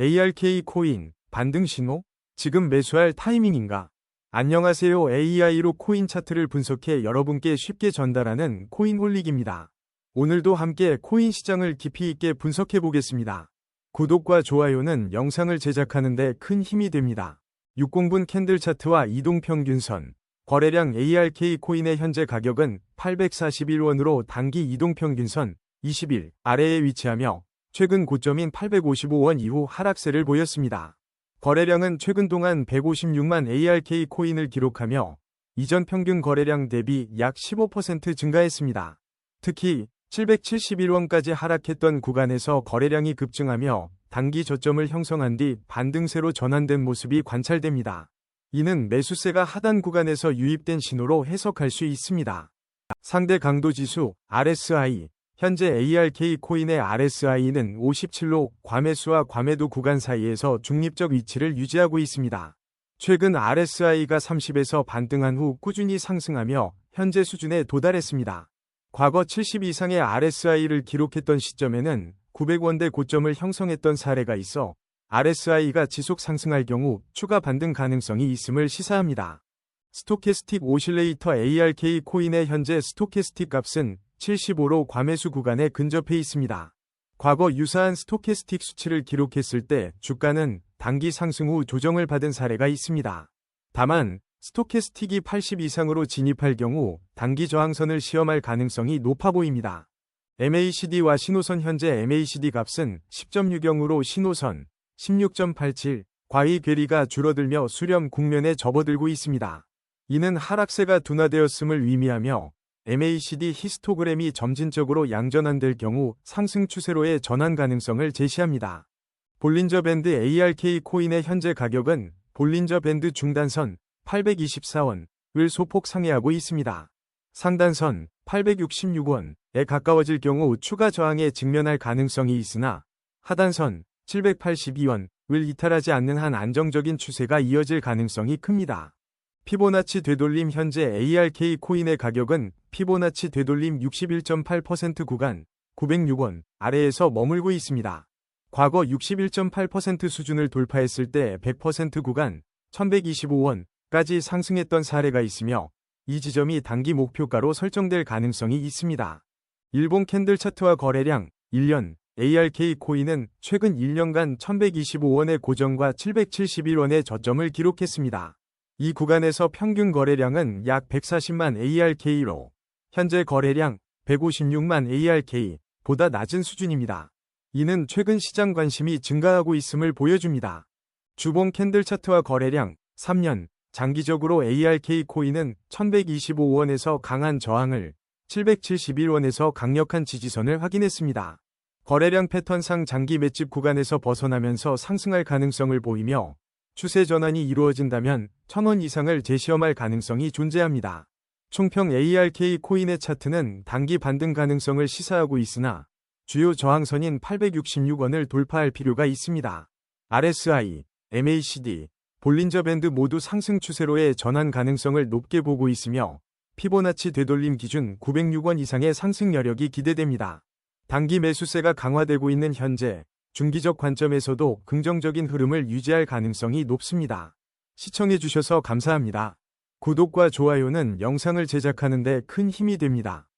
ARK 코인, 반등 신호? 지금 매수할 타이밍인가? 안녕하세요. AI로 코인 차트를 분석해 여러분께 쉽게 전달하는 코인홀릭입니다. 오늘도 함께 코인 시장을 깊이 있게 분석해 보겠습니다. 구독과 좋아요는 영상을 제작하는 데 큰 힘이 됩니다. 60분 캔들 차트와 이동평균선, 거래량 ARK 코인의 현재 가격은 841원으로 단기 이동평균선 20일 아래에 위치하며 최근 고점인 855원 이후 하락세를 보였습니다. 거래량은 최근 동안 156만 ARK 코인을 기록하며 이전 평균 거래량 대비 약 15% 증가했습니다. 특히 771원까지 하락했던 구간에서 거래량이 급증하며 단기 저점을 형성한 뒤 반등세로 전환된 모습이 관찰됩니다. 이는 매수세가 하단 구간에서 유입된 신호로 해석할 수 있습니다. 상대 강도 지수 RSI 현재 ARK 코인의 RSI는 57로 과매수와 과매도 구간 사이에서 중립적 위치를 유지하고 있습니다. 최근 RSI가 30에서 반등한 후 꾸준히 상승하며 현재 수준에 도달했습니다. 과거 70 이상의 RSI를 기록했던 시점에는 900원대 고점을 형성했던 사례가 있어 RSI가 지속 상승할 경우 추가 반등 가능성이 있음을 시사합니다. 스토캐스틱 오실레이터 ARK 코인의 현재 스토캐스틱 값은 75로 과매수 구간에 근접해 있습니다. 과거 유사한 스토캐스틱 수치를 기록했을 때 주가는 단기 상승 후 조정을 받은 사례가 있습니다. 다만 스토캐스틱이 80 이상으로 진입할 경우 단기 저항선을 시험할 가능성이 높아 보입니다. MACD와 신호선 현재 MACD 값은 10.60으로 신호선 16.87, 과이 괴리가 줄어들며 수렴 국면에 접어들고 있습니다. 이는 하락세가 둔화되었음을 의미하며 MACD 히스토그램이 점진적으로 양전환될 경우 상승 추세로의 전환 가능성을 제시합니다. 볼린저 밴드 ARK 코인의 현재 가격은 볼린저 밴드 중단선 824원을 소폭 상회하고 있습니다. 상단선 866원에 가까워질 경우 추가 저항에 직면할 가능성이 있으나 하단선 782원을 이탈하지 않는 한 안정적인 추세가 이어질 가능성이 큽니다. 피보나치 되돌림 현재 ARK 코인의 가격은 피보나치 되돌림 61.8% 구간 906원 아래에서 머물고 있습니다. 과거 61.8% 수준을 돌파했을 때 100% 구간 1125원까지 상승했던 사례가 있으며 이 지점이 단기 목표가로 설정될 가능성이 있습니다. 일본 캔들 차트와 거래량 1년 ARK 코인은 최근 1년간 1125원의 고정과 771원의 저점을 기록했습니다. 이 구간에서 평균 거래량은 약 140만 ARK로 현재 거래량 156만 ARK보다 낮은 수준입니다. 이는 최근 시장 관심이 증가하고 있음을 보여줍니다. 주봉 캔들 차트와 거래량 3년 장기적으로 ARK 코인은 1125원에서 강한 저항을 771원에서 강력한 지지선을 확인했습니다. 거래량 패턴상 장기 맷집 구간에서 벗어나면서 상승할 가능성을 보이며 추세 전환이 이루어진다면 1000원 이상을 재시험할 가능성이 존재합니다. 총평 ARK 코인의 차트는 단기 반등 가능성을 시사하고 있으나 주요 저항선인 866원을 돌파할 필요가 있습니다. RSI, MACD, 볼린저 밴드 모두 상승 추세로의 전환 가능성을 높게 보고 있으며 피보나치 되돌림 기준 906원 이상의 상승 여력이 기대됩니다. 단기 매수세가 강화되고 있는 현재 중기적 관점에서도 긍정적인 흐름을 유지할 가능성이 높습니다. 시청해주셔서 감사합니다. 구독과 좋아요는 영상을 제작하는 데 큰 힘이 됩니다.